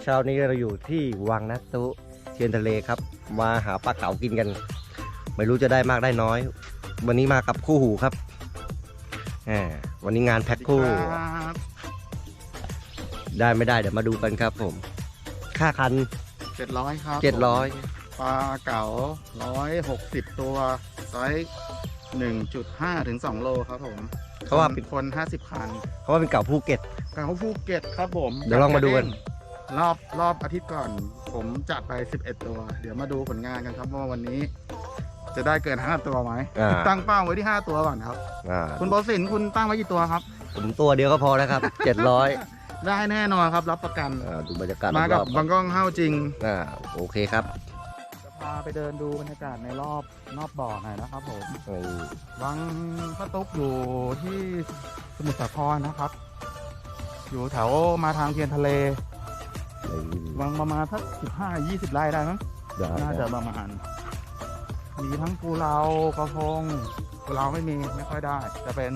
ครับเช้านี้เราอยู่ที่วังนัตตุเทียนทะเลครับ มาหาปลาเก๋ากินกัน ไม่รู้จะได้มากได้น้อย วันนี้มากับคู่หูครับแหมวันนี้งานแพ็คคู่ครับได้ไม่ได้เดี๋ยวมาดูกันครับผม ค่าคัน เจ็ดร้อยครับ700ปลาเก๋าร้อยหกสิบตัวไซส์หนึ่งจุดห้าถึงสองโลครับผมเขาว่าเป็น คนห้าสิบคัน เขาว่าเป็นเก่าภูเก็ต เก๋าภูเก็ตครับผมเดี๋ยวลองมาดูกัน รอบรอบอาทิตย์ก่อน ผมจัดไป 11 ตัว เดี๋ยวมาดูผลงานกันครับว่าวันนี้ จะได้เกิน5ตัวไหมอ่า ตั้งเป้าไว้ที่5ตัวก่อนครับ อ่าคุณโบสินคุณตั้งไว้กี่ตัวครับ ผมตัวเดียวก็พอแล้วครับ เจ็ดร้อยได้แน่นอนครับ รับประกัน ดูบรรยากาศมากับรอบบางกล้องเข้าจริงๆอ่าโอเคครับจะพาไปเดินดูบรรยากาศในรอบนอกบ่อหน่อยนะครับผม อืมวังพระตุ๊กอยู่ที่สมุทรสาครนะครับ อยู่แถวมาทางเทียนทะเล วังประมาณสักสิบห้ายี่สิบไร่ได้มั้งได้น่าจะได้ประมาณ มีทั้งปูเลากระพงปูเลาไม่มีไม่ค่อยได้ จะเป็น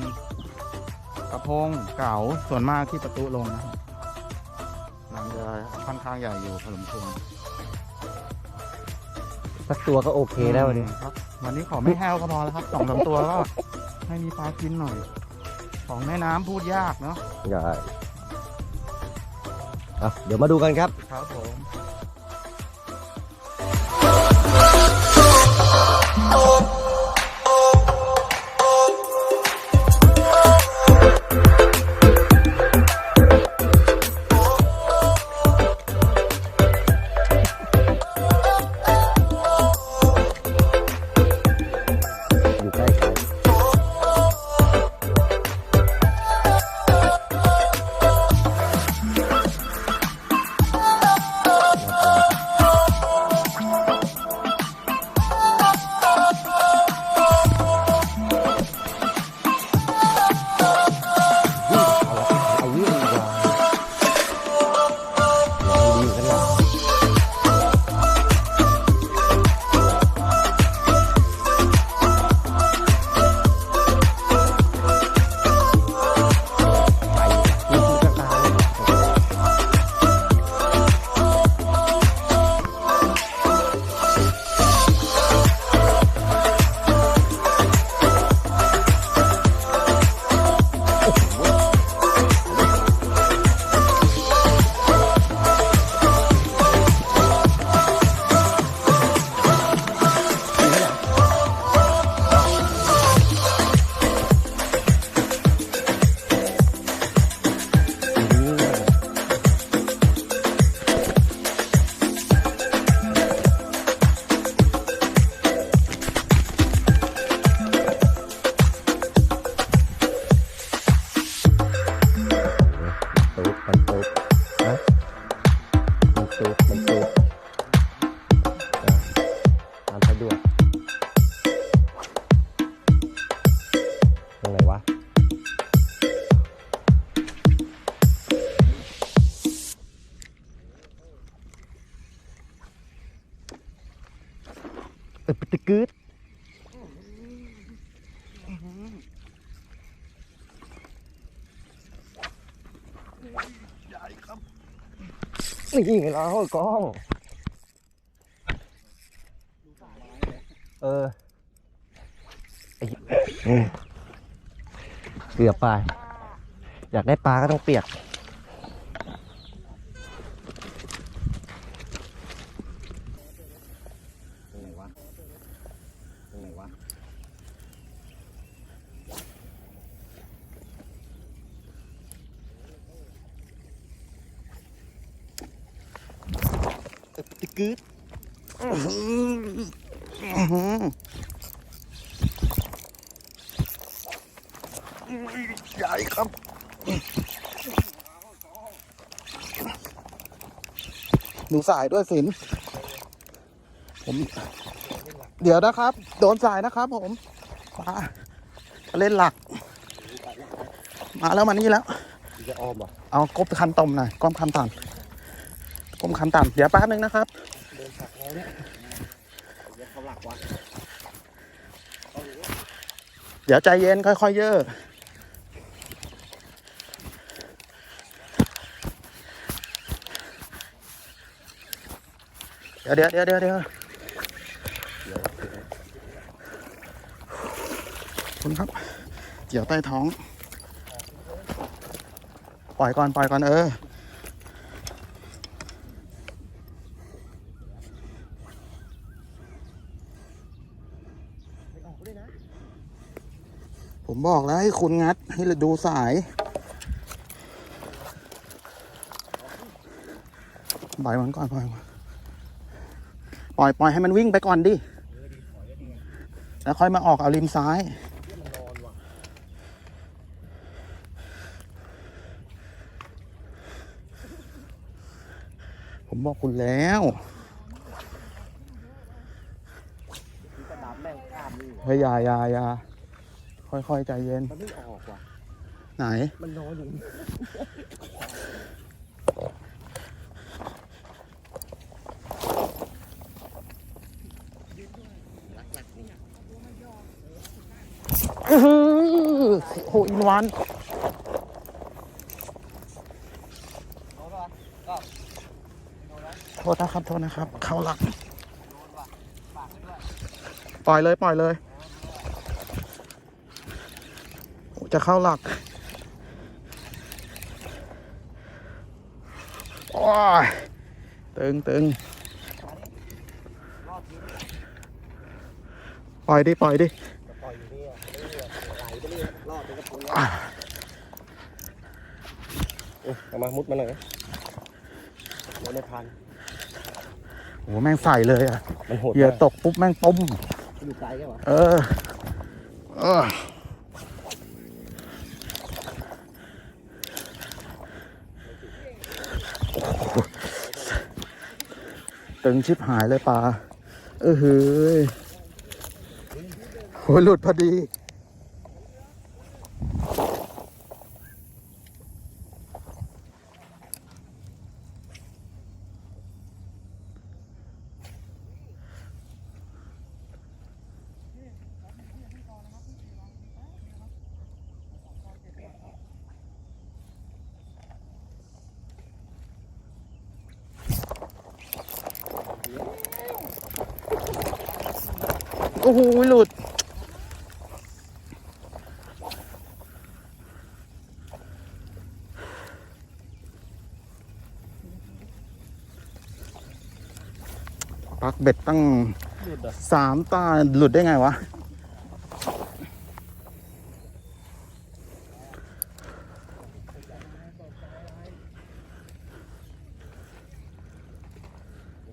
กระพงเก๋าส่วนมากที่ประตูลงนะครับหลังจะค่อนข้างใหญ่อยู่พอสมควรสักตัวก็โอเคแล้ววันนี้ครับ วันนี้ขอไม่แห้วก็พอแล้วครับสองสามตัวก็ให้มีปลากินหน่อย ของแม่น้ำพูดยากเนาะได้ อะเดี๋ยวมาดูกันครับ ครับผม ตามสะดวกตรงไหนวะเออปตะกึดใหญ่ครับ นี่ไงเรากล้อง เออไอ้เกือบไป อยากได้ปลาก็ต้องเปียกตรงไหนวะตรงไหนวะตึกกึด ใหญ่ครับดูสายด้วยสินผมเดี๋ยวนะครับ โดนสายนะครับผมมาเล่นหลัก มาแล้วมานี่แล้วจะอ้อมอะเอากบคันต่มหน่อยก้มคันต่ำก้มคันต่ำเดี๋ยวแป๊บนึงนะครับเดินสักแล้วเนี่ยเดี๋ยวเขาหลักวะเดี๋ยวใจเย็นค่อยๆเยอะ เดี๋ยวเดี๋ยวเดี๋ยวเดี๋ยวคุณครับเจียวใต้ท้อง ปล่อยก่อน ปล่อยก่อน เออ ผมบอกแล้วให้คุณงัด ให้ดูสาย ปล่อยมันก่อน ปล่อยมัน ปล่อยปล่อยให้มันวิ่งไปก่อนดิ แล้วค่อยมาออกเอาริมซ้าย ผมบอกคุณแล้วกระดาษแม่งข้ามนี่เฮ้ยอยาอยาอยาค่อยๆ ใจเย็น มันไม่ออกว่ะ ไหน มันนอนอยู่ อื้อหือ โหอินวันโทษนะครับ โทษนะครับ เข้าหลักปล่อยเลย ปล่อยเลย จะเข้าหลักโอ้ยตึงตึงปล่อยดิ ปล่อยดิ รอดไปกับผมเอ๊ะเอามามุดมาหน่อยนะเดี๋ยวไม่พันโหแม่งใส่เลยอะมันโหดเหยื่อมากตกปุ๊บแม่งปุ้ม อยู่ไกลแค่วะเออ เออ ตึงชิบหายเลยปลาเออเฮ้ยโหหลุดพอดี โอ้โหหลุด ปักเบ็ดตั้งหลุดอะสามตาหลุดได้ไงวะ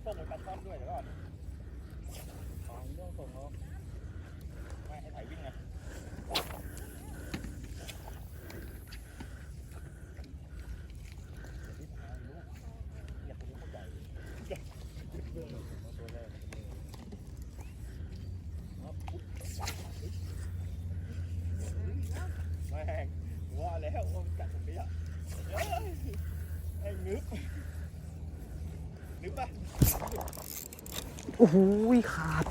ส่งไปปัดต้อมด้วยเดี๋ยวก่อนอ๋อเรื่องส่งเขาไม่ให้ถ่ายวิ่งไง แม่งว่าแล้วว่ามันกัดผมไปอะเอ้ยไอ้ นึกนึกปะโอ้โหขาด